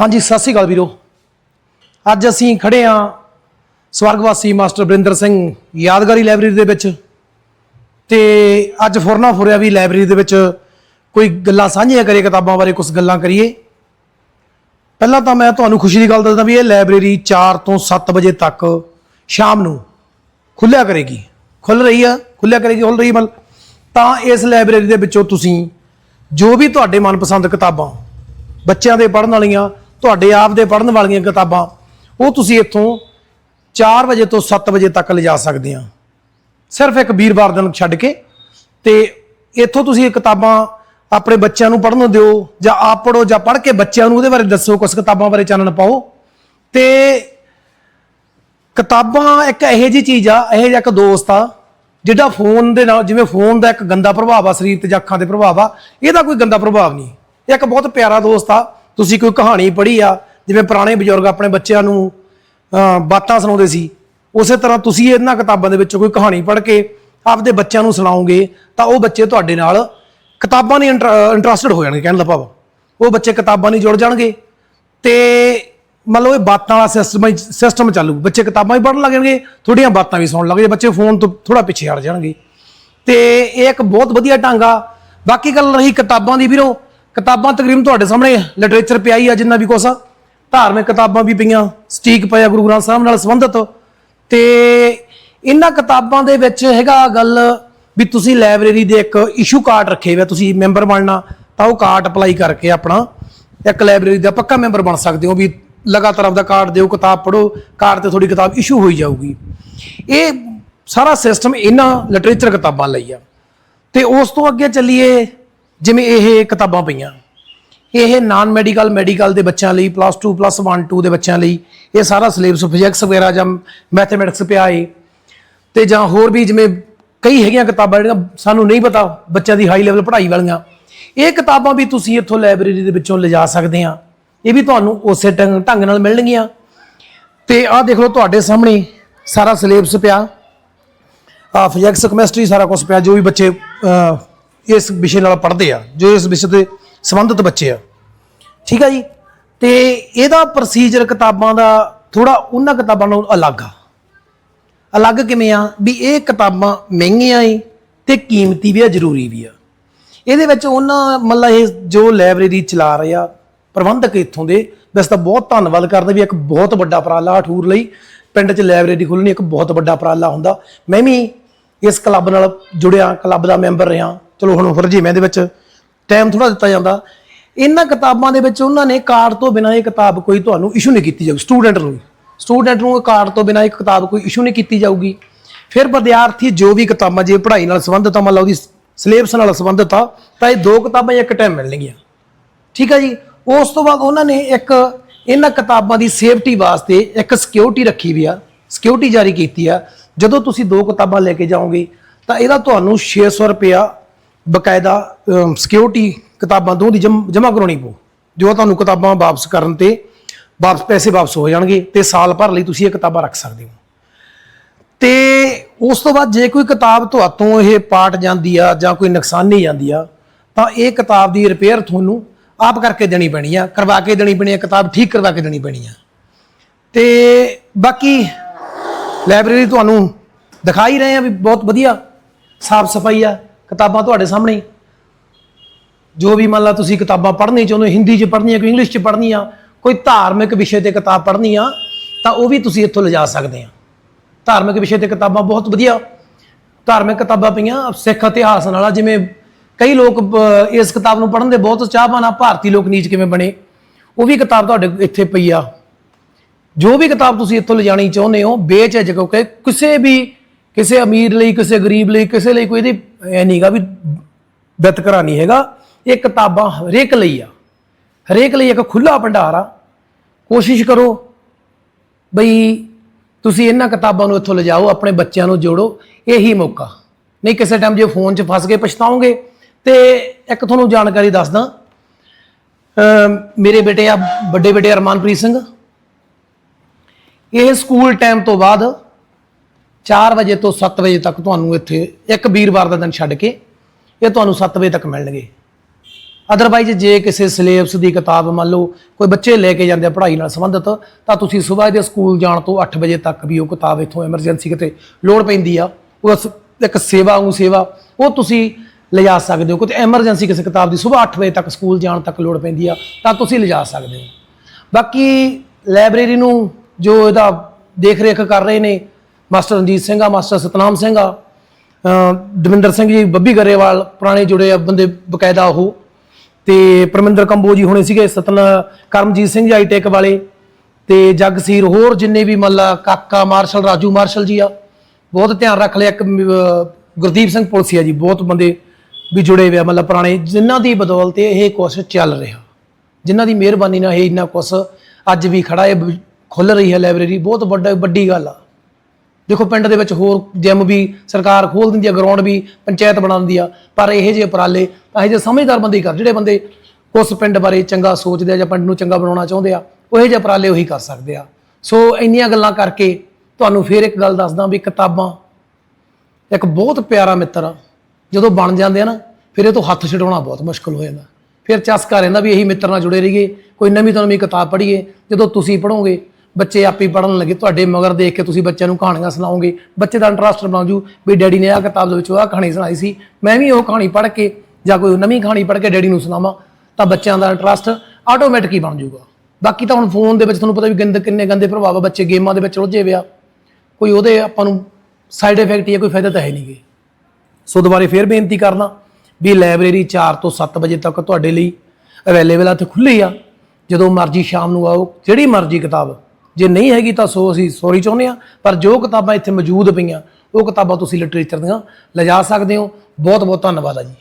ਹਾਂਜੀ, ਸਤਿ ਸ਼੍ਰੀ ਅਕਾਲ ਵੀਰੋ। ਅੱਜ ਅਸੀਂ ਖੜੇ ਆ ਸਵਰਗਵਾਸੀ ਮਾਸਟਰ ਬਰਿੰਦਰ ਸਿੰਘ ਯਾਦਗਾਰੀ ਲਾਇਬ੍ਰੇਰੀ ਦੇ ਵਿੱਚ ਤੇ ਅੱਜ ਫੁਰਨਾ ਫੁਰਿਆ ਵੀ ਲਾਇਬ੍ਰੇਰੀ ਦੇ ਵਿੱਚ ਕੋਈ ਗੱਲਾਂ ਸਾਂਝੀਆਂ ਕਰੀਏ, ਕਿਤਾਬਾਂ ਬਾਰੇ ਕੁਝ ਗੱਲਾਂ ਕਰੀਏ। ਪਹਿਲਾਂ ਤਾਂ ਮੈਂ ਤੁਹਾਨੂੰ ਖੁਸ਼ੀ ਦੀ ਗੱਲ ਦੱਸਦਾ ਵੀ ਇਹ ਲਾਇਬ੍ਰੇਰੀ 4 ਤੋਂ 7 ਵਜੇ ਤੱਕ ਸ਼ਾਮ ਨੂੰ ਖੁੱਲਿਆ ਕਰੇਗੀ। ਖੁੱਲ ਰਹੀ ਆ ਖੁੱਲਿਆ ਕਰੇਗੀ ਖੁੱਲ ਰਹੀ ਮਤਲਬ। ਤਾਂ ਇਸ ਲਾਇਬ੍ਰੇਰੀ ਦੇ ਵਿੱਚੋਂ ਤੁਸੀਂ ਜੋ ਵੀ ਤੁਹਾਡੇ ਮਨਪਸੰਦ ਕਿਤਾਬਾਂ ਬੱਚਿਆਂ ਦੇ ਪੜ੍ਹਨ ਵਾਲੀਆਂ ਤੁਹਾਡੇ ਆਪ ਦੇ ਪੜ੍ਹਨ ਵਾਲੀਆਂ ਕਿਤਾਬਾਂ, ਉਹ ਤੁਸੀਂ ਇੱਥੋਂ 4 ਵਜੇ ਤੋਂ 7 ਵਜੇ ਤੱਕ ਲਿਜਾ ਸਕਦੇ ਆ। ਸਿਰਫ ਇੱਕ ਵੀਰਵਾਰ ਦਿਨ ਛੱਡ ਕੇ, ਤੇ ਇੱਥੋਂ ਤੁਸੀਂ ਇਹ ਕਿਤਾਬਾਂ ਆਪਣੇ ਬੱਚਿਆਂ ਨੂੰ ਪੜ੍ਹਨ ਦਿਓ, ਜਾਂ ਆਪ ਪੜ੍ਹੋ, ਜਾਂ ਪੜ੍ਹ ਕੇ ਬੱਚਿਆਂ ਨੂੰ ਉਹਦੇ ਬਾਰੇ ਦੱਸੋ ਕੁਝ ਕਿਤਾਬਾਂ ਬਾਰੇ ਚਾਨਣ ਪਾਓ। ਤੇ ਕਿਤਾਬਾਂ ਇੱਕ ਇਹੋ ਜੀ ਚੀਜ਼ ਆ, ਇਹੋ ਜਿਹਾ ਇੱਕ ਦੋਸਤ ਆ, ਜਿਹੜਾ ਫੋਨ ਦੇ ਨਾਲ, ਜਿਵੇਂ ਫੋਨ ਦਾ ਇੱਕ ਗੰਦਾ ਪ੍ਰਭਾਵ ਆ, ਸਰੀਰ ਤੇ ਜਾਂ ਅੱਖਾਂ ਤੇ ਪ੍ਰਭਾਵ ਆ, ਇਹਦਾ ਕੋਈ ਗੰਦਾ ਪ੍ਰਭਾਵ ਨਹੀਂ। ਇਹ ਇੱਕ ਬਹੁਤ ਪਿਆਰਾ ਦੋਸਤ ਆ ਤੁਸੀਂ ਕੋਈ ਕਹਾਣੀ ਪੜ੍ਹੀ ਆ, ਜਿਵੇਂ ਪੁਰਾਣੇ ਬਜ਼ੁਰਗ ਆਪਣੇ ਬੱਚਿਆਂ ਨੂੰ ਬਾਤਾਂ ਸੁਣਾਉਂਦੇ ਸੀ, ਉਸੇ ਤਰ੍ਹਾਂ ਤੁਸੀਂ ਇਹਨਾਂ ਕਿਤਾਬਾਂ ਦੇ ਵਿੱਚੋਂ ਕੋਈ ਕਹਾਣੀ ਪੜ੍ਹ ਕੇ ਆਪਦੇ ਬੱਚਿਆਂ ਨੂੰ ਸੁਣਾਓਗੇ, ਤਾਂ ਉਹ ਬੱਚੇ ਤੁਹਾਡੇ ਨਾਲ ਕਿਤਾਬਾਂ ਨਹੀਂ ਇੰਟਰਸਟਡ ਹੋ ਜਾਣਗੇ, ਕਹਿਣ ਦਾ ਭਾਵ। ਉਹ ਬੱਚੇ ਕਿਤਾਬਾਂ ਨਹੀਂ ਜੁੜ ਜਾਣਗੇ। ਤੇ ਮਤਲਬ ਇਹ ਬਾਤਾਂ ਵਾਲਾ ਸਿਸਟਮ ਸਿਸਟਮ ਚਾਲੂ। ਬੱਚੇ ਕਿਤਾਬਾਂ ਵੀ ਪੜ੍ਹਨ ਲੱਗਣਗੇ ਜਾਣਗੇ ਥੋੜੀਆਂ ਬਾਤਾਂ ਵੀ ਸੁਣਨ ਲੱਗ ਬੱਚੇ ਫੋਨ ਤੋਂ ਥੋੜਾ ਪਿੱਛੇ ਹਟ ਜਾਣਗੇ। ਤੇ ਇਹ ਇੱਕ ਬਹੁਤ ਵਧੀਆ ਢੰਗ ਆ। ਬਾਕੀ ਗੱਲ ਰਹੀ ਕਿਤਾਬਾਂ ਦੀ ਵੀਰੋ ਕਿਤਾਬਾਂ ਤਕਰੀਬਨ ਤੁਹਾਡੇ ਸਾਹਮਣੇ ਲਿਟਰੇਚਰ ਪਿਆ ਹੀ ਆ ਜਿੰਨਾ ਵੀ ਕੁਛ ਆ। ਧਾਰਮਿਕ ਕਿਤਾਬਾਂ ਵੀ ਪਈਆਂ, ਸਟੀਕ ਪਿਆ ਗੁਰੂ ਗ੍ਰੰਥ ਸਾਹਿਬ ਨਾਲ ਸੰਬੰਧਿਤ। ਤੇ ਇਹਨਾਂ ਕਿਤਾਬਾਂ ਦੇ ਵਿੱਚ ਹੈਗਾ ਗੱਲ ਵੀ ਤੁਸੀਂ ਲਾਇਬ੍ਰੇਰੀ ਦੇ ਇੱਕ ਇਸ਼ੂ ਕਾਰਡ ਰੱਖੇ ਹੋਇਆ ਤੁਸੀਂ ਮੈਂਬਰ ਬਣਨਾ, ਤਾਂ ਉਹ ਕਾਰਡ ਅਪਲਾਈ ਕਰਕੇ ਆਪਣਾ ਇੱਕ ਲਾਇਬ੍ਰੇਰੀ ਦਾ ਪੱਕਾ ਮੈਂਬਰ ਬਣ ਸਕਦੇ ਹੋ ਵੀ ਲਗਾਤਾਰ ਆਪਦਾ ਕਾਰਡ ਦਿਓ, ਕਿਤਾਬ ਪੜ੍ਹੋ ਕਾਰਡ ਤੇ ਤੁਹਾਡੀ ਕਿਤਾਬ ਇਸ਼ੂ ਹੋਈ ਜਾਊਗੀ। ਇਹ ਸਾਰਾ ਸਿਸਟਮ ਇਹਨਾਂ ਲਿਟਰੇਚਰ ਕਿਤਾਬਾਂ ਲਈ ਆ। ਤੇ ਉਸ ਤੋਂ ਅੱਗੇ ਚੱਲੀਏ ਜਿਵੇਂ ਇਹ ਕਿਤਾਬਾਂ ਪਈਆਂ। ਇਹ ਨਾਨ ਮੈਡੀਕਲ ਮੈਡੀਕਲ ਦੇ ਬੱਚਿਆਂ ਲਈ ਪਲੱਸ 2 ਪਲੱਸ 1 2 ਦੇ ਬੱਚਿਆਂ ਲਈ, ਇਹ ਸਾਰਾ ਸਿਲੇਬਸ ਫਿਜ਼ਿਕਸ ਵਗੈਰਾ ਜਾਂ ਮੈਥਮੈਟਿਕਸ ਪਿਆ ਏ। ਤੇ ਜਾਂ ਹੋਰ ਵੀ ਜਿਵੇਂ ਕਈ ਹੈਗੀਆਂ ਕਿਤਾਬਾਂ ਜਿਹੜੀਆਂ ਸਾਨੂੰ ਨਹੀਂ ਪਤਾ, ਬੱਚਿਆਂ ਦੀ ਹਾਈ ਲੈਵਲ ਪੜ੍ਹਾਈ ਵਾਲੀਆਂ। ਇਹ ਕਿਤਾਬਾਂ ਵੀ ਤੁਸੀਂ ਇੱਥੋਂ ਲਾਇਬ੍ਰੇਰੀ ਦੇ ਵਿੱਚੋਂ ਲਿਜਾ ਸਕਦੇ ਆ। ਇਹ ਵੀ ਤੁਹਾਨੂੰ ਉਸੇ ਢੰਗ ਢੰਗ ਨਾਲ ਮਿਲਣਗੀਆਂ। ਤੇ ਆਹ ਦੇਖ ਲਓ ਤੁਹਾਡੇ ਸਾਹਮਣੇ ਸਾਰਾ ਸਿਲੇਬਸ ਪਿਆ। ਆ ਫਿਜ਼ਿਕਸ ਕੈਮਿਸਟਰੀ ਸਾਰਾ ਕੁਝ ਪਿਆ, ਜੋ ਵੀ ਬੱਚੇ ਇਸ ਵਿਸ਼ੇ ਨਾਲ ਪੜ੍ਹਦੇ ਆ, ਜੋ ਇਸ ਵਿਸ਼ੇ ਦੇ ਸੰਬੰਧਿਤ ਬੱਚੇ ਆ। ਠੀਕ ਆ ਜੀ? ਤੇ ਇਹਦਾ ਪ੍ਰੋਸੀਜਰ ਕਿਤਾਬਾਂ ਦਾ ਥੋੜਾ ਉਹਨਾਂ ਕਿਤਾਬਾਂ ਨਾਲੋਂ ਅਲੱਗ ਆ। ਅਲੱਗ ਕਿਵੇਂ ਆ? ਵੀ ਇਹ ਕਿਤਾਬਾਂ ਮਹਿੰਗੀਆਂ ਏ ਤੇ ਕੀਮਤੀ ਵੀ ਆ, ਜ਼ਰੂਰੀ ਵੀ ਆ। ਇਹਦੇ ਵਿੱਚ ਉਹਨਾਂ ਮਤਲਬ ਇਹ ਜੋ ਲਾਇਬ੍ਰੇਰੀ ਚਲਾ ਰਹੇ ਆ, ਪ੍ਰਬੰਧਕ ਇੱਥੋਂ ਦੇ, ਵੈਸੇ ਤਾਂ ਬਹੁਤ ਧੰਨਵਾਦ ਕਰਦੇ ਵੀ ਇੱਕ ਬਹੁਤ ਵੱਡਾ ਉਪਰਾਲਾ ਠੂਰ ਲਈ। ਪਿੰਡ 'ਚ ਲਾਇਬ੍ਰੇਰੀ ਖੋਲ੍ਹਣੀ ਇੱਕ ਬਹੁਤ ਵੱਡਾ ਉਪਰਾਲਾ ਹੁੰਦਾ। ਮੈਂ ਵੀ ਇਸ ਕਲੱਬ ਨਾਲ ਜੁੜਿਆ, ਕਲੱਬ ਦਾ ਮੈਂਬਰ ਰਿਹਾ। ਚਲੋ ਹੁਣ ਫਰਜੀਵੇਂ ਦੇ ਵਿੱਚ ਟਾਈਮ ਥੋੜਾ ਦਿੱਤਾ ਜਾਂਦਾ। ਇਹਨਾਂ ਕਿਤਾਬਾਂ ਦੇ ਵਿੱਚ ਉਹਨਾਂ ਨੇ ਕਾਰਡ ਤੋਂ ਬਿਨਾਂ ਇਹ ਕਿਤਾਬ ਕੋਈ ਤੁਹਾਨੂੰ ਇਸ਼ੂ ਨਹੀਂ ਕੀਤੀ ਜਾਊ ਸਟੂਡੈਂਟ ਨੂੰ ਸਟੂਡੈਂਟ ਨੂੰ ਕਾਰਡ ਤੋਂ ਬਿਨਾਂ ਇੱਕ ਕਿਤਾਬ ਕੋਈ ਇਸ਼ੂ ਨਹੀਂ ਕੀਤੀ ਜਾਊਗੀ। ਫਿਰ ਵਿਦਿਆਰਥੀ ਜੋ ਵੀ ਕਿਤਾਬਾਂ, ਜੇ ਪੜ੍ਹਾਈ ਨਾਲ ਸੰਬੰਧਿਤ ਆ, ਮੰਨ ਲਓ ਉਹਦੀ ਸਿਲੇਬਸ ਨਾਲ ਸੰਬੰਧਿਤ ਆ, ਤਾਂ ਇਹ ਦੋ ਕਿਤਾਬਾਂ ਇੱਕ ਟਾਈਮ ਮਿਲਣਗੀਆਂ। ਠੀਕ ਆ ਜੀ? ਉਸ ਤੋਂ ਬਾਅਦ ਉਹਨਾਂ ਨੇ ਇੱਕ ਇਹਨਾਂ ਕਿਤਾਬਾਂ ਦੀ ਸੇਫਟੀ ਵਾਸਤੇ ਇੱਕ ਸਿਕਿਉਰਿਟੀ ਰੱਖੀ ਵੀ ਆ। ਸਿਕਿਉਰਿਟੀ ਜਾਰੀ ਕੀਤੀ ਆ। ਜਦੋਂ ਤੁਸੀਂ ਦੋ ਕਿਤਾਬਾਂ ਲੈ ਕੇ ਜਾਓਗੇ, ਤਾਂ ਇਹਦਾ ਤੁਹਾਨੂੰ 600 ਰੁਪਇਆ ਬਕਾਇਦਾ ਸਿਕਿਉਰਿਟੀ ਕਿਤਾਬਾਂ ਦੋ ਦੀ ਜਮ੍ਹਾਂ ਕਰਾਉਣੀ ਪਊ, ਜੋ ਤੁਹਾਨੂੰ ਕਿਤਾਬਾਂ ਵਾਪਸ ਕਰਨ ਤੇ ਵਾਪਸ ਪੈਸੇ ਵਾਪਸ ਹੋ ਜਾਣਗੇ ਤੇ ਸਾਲ ਭਰ ਲਈ ਤੁਸੀਂ ਇਹ ਕਿਤਾਬਾਂ ਰੱਖ ਸਕਦੇ ਹੋ। ਤੇ ਉਸ ਤੋਂ ਬਾਅਦ ਜੇ ਕੋਈ ਕਿਤਾਬ ਤੁਹਾਤੋਂ ਇਹ ਪਾਟ ਜਾਂਦੀ ਆ ਜਾਂ ਕੋਈ ਨੁਕਸਾਨੀ ਜਾਂਦੀ ਆ, ਤਾਂ ਇਹ ਕਿਤਾਬ ਦੀ ਰਿਪੇਅਰ ਤੁਹਾਨੂੰ ਆਪ ਕਰਕੇ ਦੇਣੀ ਪੈਣੀ ਆ, ਕਰਵਾ ਕੇ ਦੇਣੀ ਪੈਣੀ ਆ, ਕਿਤਾਬ ਠੀਕ ਕਰਵਾ ਕੇ ਦੇਣੀ ਪੈਣੀ ਆ। ਤੇ ਬਾਕੀ ਲਾਇਬ੍ਰੇਰੀ ਤੁਹਾਨੂੰ ਦਿਖਾ ਹੀ ਰਹੇ ਆ ਵੀ ਬਹੁਤ ਵਧੀਆ ਸਾਫ਼ ਸਫ਼ਾਈ ਆ ਕਿਤਾਬਾਂ ਤੁਹਾਡੇ ਸਾਹਮਣੇ। ਜੋ ਵੀ ਮੰਨ ਲਾ ਤੁਸੀਂ ਕਿਤਾਬਾਂ ਪੜ੍ਹਨੀ ਚਾਹੁੰਦੇ ਹੋ ਹਿੰਦੀ 'ਚ ਪੜ੍ਹਨੀ ਆ ਕੋਈ ਇੰਗਲਿਸ਼ 'ਚ ਪੜ੍ਹਨੀ ਆ ਕੋਈ ਧਾਰਮਿਕ ਵਿਸ਼ੇ ਤੇ ਕਿਤਾਬ ਪੜ੍ਹਨੀ ਆ ਤਾਂ ਉਹ ਵੀ ਤੁਸੀਂ ਇੱਥੋਂ ਲਿਜਾ ਸਕਦੇ ਆ। ਧਾਰਮਿਕ ਵਿਸ਼ੇ ਤੇ ਕਿਤਾਬਾਂ ਬਹੁਤ ਵਧੀਆ। ਧਾਰਮਿਕ ਕਿਤਾਬਾਂ ਪਈਆਂ ਸਿੱਖ ਇਤਿਹਾਸ ਨਾਲ ਆ, ਜਿਵੇਂ ਕਈ ਲੋਕ ਇਸ ਕਿਤਾਬ ਨੂੰ ਪੜ੍ਹਨ ਦੇ ਬਹੁਤ ਚਾਹਵਾਨ ਆ ਭਾਰਤੀ ਲੋਕ ਨੀਚ ਕਿਵੇਂ ਬਣੇ ਉਹ ਵੀ ਕਿਤਾਬ ਤੁਹਾਡੇ ਇੱਥੇ ਪਈ ਆ। ਜੋ ਵੀ ਕਿਤਾਬ ਤੁਸੀਂ ਇੱਥੋਂ ਲਿਜਾਣੀ ਚਾਹੁੰਦੇ ਹੋ, ਬੇਝਿਜਕ ਹੋ ਕੇ ਕਿਸੇ ਵੀ ਕਿਸੇ ਅਮੀਰ ਲਈ, ਕਿਸੇ ਗਰੀਬ ਲਈ, ਕਿਸੇ ਲਈ ਕੋਈ ਇਹਦੀ ਐ ਨਹੀਂਗਾ ਵੀ ਵਿਤਕਰਾ ਨਹੀਂ ਹੈਗਾ। ਇਹ ਕਿਤਾਬਾਂ ਹਰੇਕ ਲਈ ਆ। ਹਰੇਕ ਲਈ ਇੱਕ ਖੁੱਲਾ ਭੰਡਾਰ ਆ। ਕੋਸ਼ਿਸ਼ ਕਰੋ ਬਈ ਤੁਸੀਂ ਇਹਨਾਂ ਕਿਤਾਬਾਂ ਨੂੰ ਇੱਥੋਂ ਲਿਜਾਓ, ਆਪਣੇ ਬੱਚਿਆਂ ਨੂੰ ਜੋੜੋ। ਇਹੀ ਮੌਕਾ। ਨਹੀਂ ਕਿਸੇ ਟਾਈਮ ਜੇ ਫੋਨ 'ਚ ਫਸ ਕੇ ਪਛਤਾਓਗੇ ਤੇ ਇੱਕ ਤੁਹਾਨੂੰ ਜਾਣਕਾਰੀ ਦੱਸਦਾ। ਮੇਰੇ ਬੇਟੇ ਆ, ਵੱਡੇ ਬੇਟੇ ਅਰਮਾਨਪ੍ਰੀਤ ਸਿੰਘ। ਇਹ ਸਕੂਲ ਟਾਈਮ ਤੋਂ ਬਾਅਦ 4 ਵਜੇ ਤੋਂ 7 ਵਜੇ ਤੱਕ ਤੁਹਾਨੂੰ ਇੱਥੇ ਇੱਕ ਵੀਰਵਾਰ ਦਾ ਦਿਨ ਛੱਡ ਕੇ ਇਹ ਤੁਹਾਨੂੰ 7 ਵਜੇ ਤੱਕ ਮਿਲਣਗੇ। ਅਦਰਵਾਈਜ਼ ਜੇ ਕਿਸੇ ਸਿਲੇਬਸ ਦੀ ਕਿਤਾਬ ਮੰਨ ਲਓ, ਕੋਈ ਬੱਚੇ ਲੈ ਕੇ ਜਾਂਦੇ ਆ ਪੜ੍ਹਾਈ ਨਾਲ ਸੰਬੰਧਿਤ, ਤਾਂ ਤੁਸੀਂ ਸਵੇਰ ਦੇ ਸਕੂਲ ਜਾਣ ਤੋਂ 8 ਵਜੇ ਤੱਕ ਵੀ ਉਹ ਕਿਤਾਬ ਇੱਥੋਂ ਐਮਰਜੈਂਸੀ ਕਿਤੇ ਲੋੜ ਪੈਂਦੀ ਆ। ਉਸ ਇੱਕ ਸੇਵਾ ਨੂੰ ਸੇਵਾ, ਉਹ ਤੁਸੀਂ ਲਿਜਾ ਸਕਦੇ ਹੋ। ਕਿਤੇ ਐਮਰਜੈਂਸੀ ਕਿਸੇ ਕਿਤਾਬ ਦੀ ਸਵੇਰ 8 ਵਜੇ ਤੱਕ ਸਕੂਲ ਜਾਣ ਤੱਕ ਲੋੜ ਪੈਂਦੀ ਆ, ਤਾਂ ਤੁਸੀਂ ਲਿਜਾ ਸਕਦੇ ਹੋ। ਬਾਕੀ ਲਾਇਬ੍ਰੇਰੀ ਨੂੰ ਜੋ ਇਹਦਾ ਦੇਖ ਰੇਖ ਕਰ ਰਹੇ ਨੇ, ਮਾਸਟਰ ਰਣਜੀਤ ਸਿੰਘ ਆ, ਮਾਸਟਰ ਸਤਨਾਮ ਸਿੰਘ ਆ ਦਵਿੰਦਰ ਸਿੰਘ ਜੀ, ਬੱਬੀ ਗਰੇਵਾਲ, ਪੁਰਾਣੇ ਜੁੜੇ ਆ ਬੰਦੇ ਬਕਾਇਦਾ ਉਹ। ਤੇ ਪਰਮਿੰਦਰ ਕੰਬੋ ਜੀ ਹੋਣੇ ਸੀਗੇ, ਸਤਨ, ਕਰਮਜੀਤ ਸਿੰਘ ਜੀ ਆਈਟੈਕ ਵਾਲੇ, ਤੇ ਜਗਸੀਰ ਹੋਰ ਜਿੰਨੇ ਵੀ ਮੱਲਾ ਕਾਕਾ ਮਾਰਸ਼ਲ, ਰਾਜੂ ਮਾਰਸ਼ਲ ਜੀ ਆ, ਬਹੁਤ ਧਿਆਨ ਰੱਖ ਲਿਆ ਇੱਕ ਗੁਰਦੀਪ ਸਿੰਘ ਪੁਲਸੀਆ ਜੀ, ਬਹੁਤ ਬੰਦੇ ਵੀ ਜੁੜੇ ਹੋਏ ਆ ਮਤਲਬ ਪੁਰਾਣੇ, ਜਿਨ੍ਹਾਂ ਦੀ ਬਦੌਲਤ ਇਹ ਕੁਛ ਚੱਲ ਰਿਹਾ। ਜਿਨ੍ਹਾਂ ਦੀ ਮਿਹਰਬਾਨੀ ਨਾਲ ਇਹ ਇੰਨਾ ਕੁਛ ਅੱਜ ਵੀ ਖੜਾ ਹੈ ਖੁੱਲ ਰਹੀ ਹੈ ਲਾਇਬ੍ਰੇਰੀ ਬਹੁਤ ਵੱਡਾ, ਵੱਡੀ ਗੱਲ ਆ। ਦੇਖੋ ਪਿੰਡ ਦੇ ਵਿੱਚ ਹੋਰ ਜਿਮ ਵੀ ਸਰਕਾਰ ਖੋਲ ਦਿੰਦੀ ਆ ਗਰਾਊਂਡ ਵੀ ਪੰਚਾਇਤ ਬਣਾ ਦਿੰਦੀ ਆ, ਪਰ ਇਹੋ ਜਿਹੇ ਉਪਰਾਲੇ ਇਹੋ ਜਿਹੇ ਸਮਝਦਾਰ ਬੰਦੇ ਕਰ, ਜਿਹੜੇ ਬੰਦੇ ਉਸ ਪਿੰਡ ਬਾਰੇ ਚੰਗਾ ਸੋਚਦੇ ਆ ਜਾਂ ਪਿੰਡ ਨੂੰ ਚੰਗਾ ਬਣਾਉਣਾ ਚਾਹੁੰਦੇ ਆ, ਉਹ ਇਹੋ ਜਿਹੇ ਉਪਰਾਲੇ ਉਹੀ ਕਰ ਸਕਦੇ ਆ। ਸੋ ਇੰਨੀਆਂ ਗੱਲਾਂ ਕਰਕੇ ਤੁਹਾਨੂੰ ਫੇਰ ਇੱਕ ਗੱਲ ਦੱਸਦਾ ਵੀ ਕਿਤਾਬਾਂ, ਇੱਕ ਬਹੁਤ ਪਿਆਰਾ ਮਿੱਤਰ ਆ, ਜਦੋਂ ਬਣ ਜਾਂਦੇ ਆ ਨਾ, ਫਿਰ ਇਹ ਤੋਂ ਹੱਥ ਛਡਾਉਣਾ ਬਹੁਤ ਮੁਸ਼ਕਲ ਹੋ ਜਾਂਦਾ। ਫਿਰ ਚਸਕਾ ਰਹਿੰਦਾ ਵੀ ਇਹੀ ਮਿੱਤਰ ਨਾਲ ਜੁੜੇ ਰਹੀਏ, ਕੋਈ ਨਵੀਂ ਤੋਂ ਨਵੀਂ ਕਿਤਾਬ ਪੜ੍ਹੀਏ, ਜਦੋਂ ਤੁਸੀਂ ਪੜੋਗੇ ਬੱਚੇ ਆਪੇ ਪੜਨ ਲੱਗੇ, ਤੁਹਾਡੇ ਮਗਰ ਦੇਖ ਕੇ ਤੁਸੀਂ ਬੱਚਿਆਂ ਨੂੰ ਕਹਾਣੀਆਂ ਸੁਣਾਓਗੇ। ਬੱਚੇ ਦਾ ਇੰਟਰਸਟ ਬਣ ਜੂ ਵੀ ਡੈਡੀ ਨੇ ਆਹ ਕਿਤਾਬ ਦੇ ਵਿੱਚ ਆਹ ਕਹਾਣੀ ਸੁਣਾਈ ਸੀ। ਮੈਂ ਵੀ ਉਹ ਕਹਾਣੀ ਪੜ੍ਹ ਕੇ ਜਾਂ ਕੋਈ ਨਵੀਂ ਕਹਾਣੀ ਪੜ੍ਹ ਕੇ ਡੈਡੀ ਨੂੰ ਸੁਣਾਵਾਂ, ਤਾਂ ਬੱਚਿਆਂ ਦਾ ਇੰਟਰਸਟ ਆਟੋਮੈਟਿਕ ਹੀ ਬਣ ਜੂਗਾ। ਬਾਕੀ ਤਾਂ ਹੁਣ ਫੋਨ ਦੇ ਵਿੱਚ ਤੁਹਾਨੂੰ ਪਤਾ ਵੀ ਗੰਦ ਕਿੰਨੇ ਗੰਦੇ ਪ੍ਰਭਾਵ ਆ, ਬੱਚੇ ਗੇਮਾਂ ਦੇ ਵਿੱਚ ਰੁੱਝੇ ਵਿਆ ਕੋਈ ਉਹਦੇ ਆਪਾਂ ਨੂੰ ਸਾਈਡ ਇਫੈਕਟ ਜਾਂ ਕੋਈ ਫਾਇਦਾ ਤਾਂ ਹੈ ਨਹੀਂਗੇ ਸੋ ਦੁਬਾਰੇ ਫੇਰ ਬੇਨਤੀ ਕਰਨਾ ਵੀ ਲਾਇਬ੍ਰੇਰੀ 4 ਤੋਂ 7 ਵਜੇ ਤੱਕ ਤੁਹਾਡੇ ਲਈ ਅਵੇਲੇਬਲ ਆ ਤੇ ਖੁੱਲੀ ਆ। ਜਦੋਂ ਮਰਜ਼ੀ ਸ਼ਾਮ ਨੂੰ ਆਓ, ਜਿਹੜੀ ਮਰਜ਼ੀ ਕਿਤਾਬ ਜੇ ਨਹੀਂ ਹੈਗੀ ਤਾਂ ਸੋ ਅਸੀਂ ਸੌਰੀ ਚਾਹੁੰਦੇ ਆ ਪਰ ਜੋ ਕਿਤਾਬਾਂ ਇੱਥੇ ਮੌਜੂਦ ਪਈਆਂ, ਉਹ ਕਿਤਾਬਾਂ ਤੁਸੀਂ ਲਿਟਰੇਚਰ ਦੀਆਂ ਲਿਜਾ ਸਕਦੇ ਹੋ। ਬਹੁਤ ਬਹੁਤ ਧੰਨਵਾਦ ਆ ਜੀ।